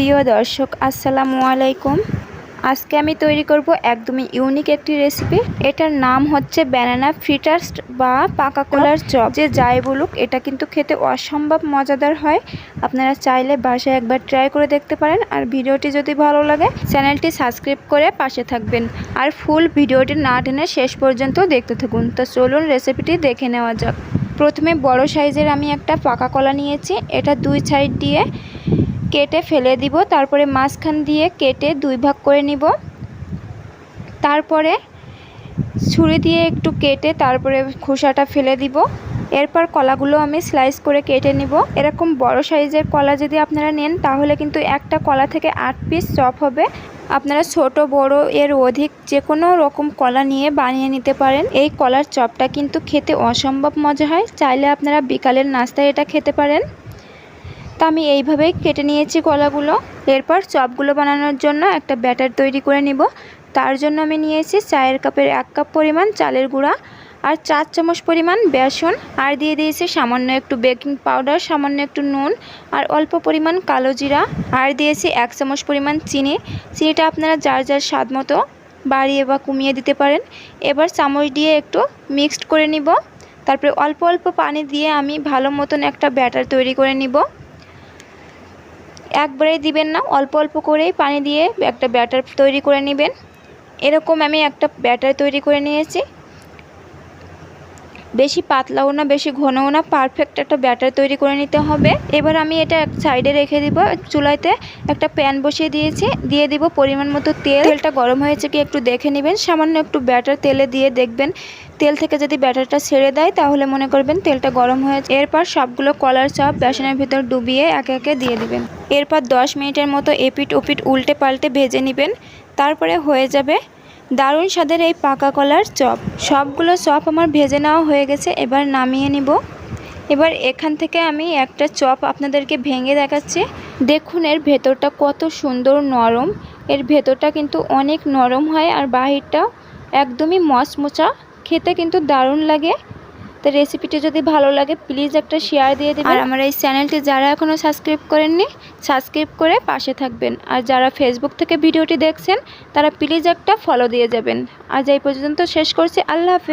প্রিয় দর্শক, আসসালামু আলাইকুম। আজকে আমি তৈরি করব একদমই ইউনিক একটি রেসিপি এটার নাম হচ্ছে ব্যানানা ফ্রিটার্স বা পাকা কলার চপ। যে যাই বলুক, এটা কিন্তু খেতে অসম্ভব মজাদার হয়। আপনারা চাইলে বাসায় একবার ট্রাই করে দেখতে পারেন। আর ভিডিওটি যদি ভালো লাগে, চ্যানেলটি সাবস্ক্রাইব করে পাশে থাকবেন। আর ফুল ভিডিওটি না টেনে শেষ পর্যন্ত দেখতে থাকুন। তো চলুন রেসিপিটি দেখে নেওয়া যাক। প্রথমে বড় সাইজের আমি একটা পাকা কলা নিয়েছি। এটা দুই সাইড দিয়ে কেটে ফেলে দিব, তারপরে মাঝখান দিয়ে কেটে দুই ভাগ করে নিব। তারপরে ছুরি দিয়ে একটু কেটে তারপরে খোসাটা ফেলে দিব। এরপর কলাগুলো আমি স্লাইস করে কেটে নিব। এরকম বড় সাইজের কলা যদি আপনারা নেন, তাহলে কিন্তু একটা কলা থেকে আট পিস চপ হবে। আপনারা ছোট, বড়, এর অধিক যে কোনো রকম কলা নিয়ে বানিয়ে নিতে পারেন। এই কলার চপটা কিন্তু খেতে অসম্ভব মজা হয়। চাইলে আপনারা বিকালের নাস্তায় এটা খেতে পারেন। তো আমি এইভাবেই কেটে নিয়েছি কলাগুলো। এরপর চপগুলো বানানোর জন্য একটা ব্যাটার তৈরি করে নিব। তার জন্য আমি নিয়েছি চায়ের কাপের এক কাপ পরিমাণ চালের গুঁড়া আর চার চামচ পরিমাণ বেসন। আর দিয়ে দিয়েছি সামান্য একটু বেকিং পাউডার, সামান্য একটু নুন আর অল্প পরিমাণ কালো জিরা। আর দিয়েছি এক চামচ পরিমাণ চিনি। চিনিটা আপনারা যার যার স্বাদ মতো বাড়িয়ে বা কমিয়ে দিতে পারেন। এবার চামচ দিয়ে একটু মিক্সড করে নিব। তারপরে অল্প অল্প পানি দিয়ে আমি ভালো মতন একটা ব্যাটার তৈরি করে নিব। একবারে দিবেন না, অল্প অল্প করেই পানি দিয়ে একটা ব্যাটার তৈরি করে নেবেন। এরকম আমি একটা ব্যাটার তৈরি করে নিয়েছি। বেশি পাতলাও না, বেশি ঘনও না পারফেক্ট একটা ব্যাটার তৈরি করে নিতে হবে। এবার আমি এটা এক সাইডে রেখে দিব চুলাইতে একটা প্যান বসিয়ে দিয়েছি, দিয়ে দিব পরিমাণ মতো তেল। তেলটা গরম হয়েছে কি একটু দেখে নেবেন, সামান্য একটু ব্যাটার তেলে দিয়ে দেখবেন। তেল থেকে যদি ব্যাটারটা ছেড়ে দেয়, তাহলে মনে করবেন তেলটা গরম হয়েছে। এরপর সবগুলো কলার চপ বেসনের ভিতর ডুবিয়ে একে একে দিয়ে দিবেন। এরপর দশ মিনিটের মতো এপিট ওপিট উল্টে পাল্টে ভেজে নেবেন। তারপরে হয়ে যাবে দারুণ স্বাদের এই পাকা কলার চপ। সবগুলো চপ আমার ভেজে নেওয়া হয়ে গেছে, এবার নামিয়ে নিব। এবার এখান থেকে আমি একটা চপ আপনাদেরকে ভেঙে দেখাচ্ছি। দেখুন, এর ভেতরটা কত সুন্দর নরম। এর ভেতরটা কিন্তু অনেক নরম হয় আর বাহিরটা একদমই মচমচা। খেতে কিন্তু দারুণ লাগে। তো রেসিপিটি যদি ভালো লাগে প্লিজ একটা শেয়ার দিয়ে দেবেন। আর আমার এই চ্যানেলটি যারা এখনও সাবস্ক্রাইব করেননি সাবস্ক্রাইব করে পাশে থাকবেন। আর যারা ফেসবুক থেকে ভিডিওটি দেখছেন, তারা প্লিজ একটা ফলো দিয়ে যাবেন। আজ এই পর্যন্ত শেষ করছি। আল্লাহ হাফেজ।